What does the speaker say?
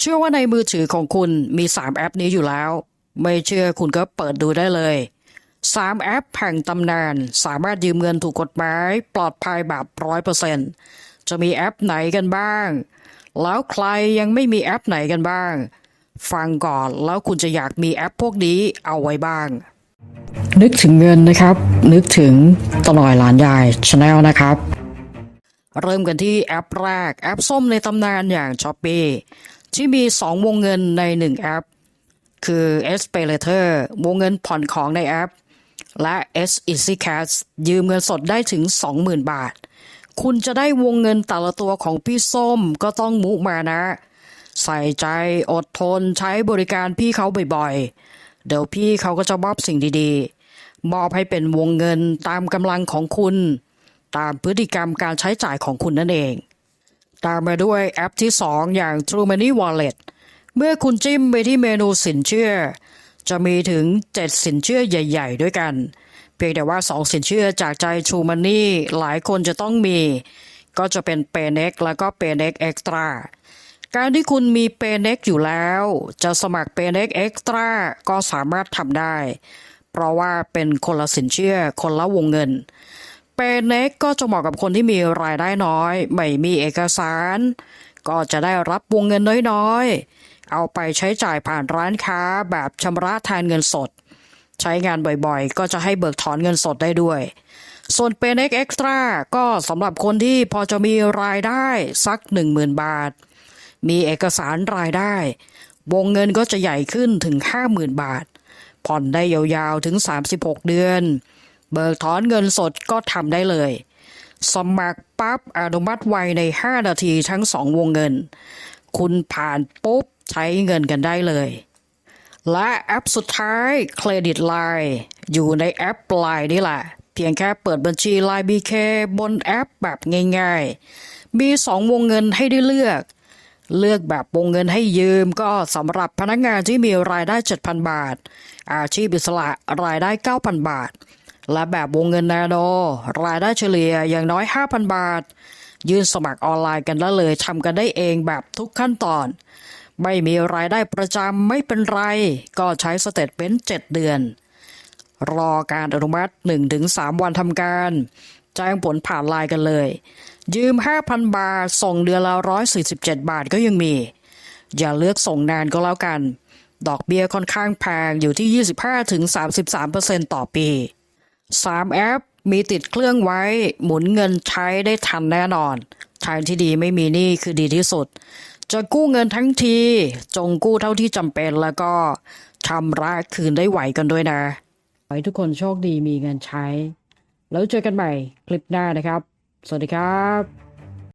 เชื่อว่าในมือถือของคุณมี 3 แอปนี้อยู่แล้ว ไม่เชื่อคุณก็เปิดดูได้เลย 3 แอปแห่งตำนาน สามารถยืมเงินถูกกฎหมาย ปลอดภัยแบบร้อยเปอร์เซ็นต์จะมีแอปไหนกันบ้าง แล้วใครยังไม่มีแอปไหนกันบ้าง ฟังก่อนแล้วคุณจะอยากมีแอปพวกนี้เอาไว้บ้าง นึกถึงเงินนะครับ นึกถึงตลอยหลานยายชาแนลนะครับ เริ่มกันที่แอปแรกแอปส้มในตำนานอย่าง s h อ p e e ที่มี 2 วงเงินใน 1 แอป คือ S Pay Later วงเงินผ่อนของในแอป และ S Easy Cash ยืมเงินสดได้ถึง 20,000 บาท คุณจะได้วงเงินแต่ละตัวของพี่ส้มก็ต้องมุมานะ ใส่ใจอดทนใช้บริการพี่เขาบ่อยๆ เดี๋ยวพี่เขาก็จะมอบสิ่งดีๆ มอบให้เป็นวงเงินตามกำลังของคุณ ตามพฤติกรรมการใช้จ่ายของคุณนั่นเอง ตามมาด้วยแอปที่ 2 อย่าง True Money Wallet เมื่อคุณจิ้มไปที่เมนูสินเชื่อ จะมีถึง 7 สินเชื่อใหญ่ ๆ ด้วยกัน เพียงแต่ว่า 2 สินเชื่อจากใจ True Money หลายคนจะต้องมี ก็จะเป็น p a y n e x แล้วก็ p a y n e x Extra การที่คุณมี p a y n e x อยู่แล้ว จะสมัคร p a y n e x Extra ก็สามารถทำได้ เพราะว่าเป็นคนละสินเชื่อคนละวงเงิน ปเน็กก็จะเหมาะกับคนที่มีรายได้น้อย ไม่มีเอกสาร ก็จะได้รับวงเงินน้อยๆ เอาไปใช้จ่ายผ่านร้านค้าแบบชำระแทนเงินสด ใช้งานบ่อยๆ ก็จะให้เบิกถอนเงินสดได้ด้วย ส่วน p a y n e x Extra ก็สำหรับคนที่พอจะมีรายได้สัก 10,000 บาท มีเอกสารรายได้ วงเงินก็จะใหญ่ขึ้นถึง 50,000 บาท ผ่อนได้ยาวๆถึง 36 เดือน เบิกถอนเงินสดก็ทำได้เลย สมัครปั๊บอนุมัติไวใน 5 นาทีทั้ง2วงเงิน คุณผ่านปุ๊บใช้เงินกันได้เลย และแอปสุดท้ายเครดิตไลน์อยู่ในแอปไลน์นี่แหละ เพียงแค่เปิดบัญชี Line BK บนแอปแบบง่ายๆ มี2วงเงินให้ได้เลือกเลือกแบบวงเงินให้ยืมก็สำหรับพนักงานที่มีรายได้ 7,000 บาท อาชีพอิสระรายได้ 9,000 บาท และแบบวงเงินนาโนรายได้เฉลี่ยอย่างน้อย 5,000 บาท ยื่นสมัครออนไลน์กันได้เลยทำกันได้เองแบบทุกขั้นตอน ไม่มีรายได้ประจำไม่เป็นไร ก็ใช้สเตทเมนต์7เดือน รอการอนุมัติ 1-3 วันทำการ แจ้งผลผ่านไลน์กันเลย ยืม 5,000 บาท ส่งเดือนละ 147 บาทก็ยังมี อย่าเลือกส่งนานก็แล้วกัน ดอกเบี้ยค่อนข้างแพงอยู่ที่ 25-33%ต่อปี 3 แอปมีติดเครื่องไว้ หมุนเงินใช้ได้ทันแน่นอน ทางที่ดีไม่มีหนี้คือดีที่สุด จะกู้เงินทั้งที จงกู้เท่าที่จำเป็นแล้วก็ชำระคืนได้ไหวกันด้วยนะขอให้ทุกคนโชคดีมีเงินใช้ แล้วเจอกันใหม่คลิปหน้านะครับ สวัสดีครับ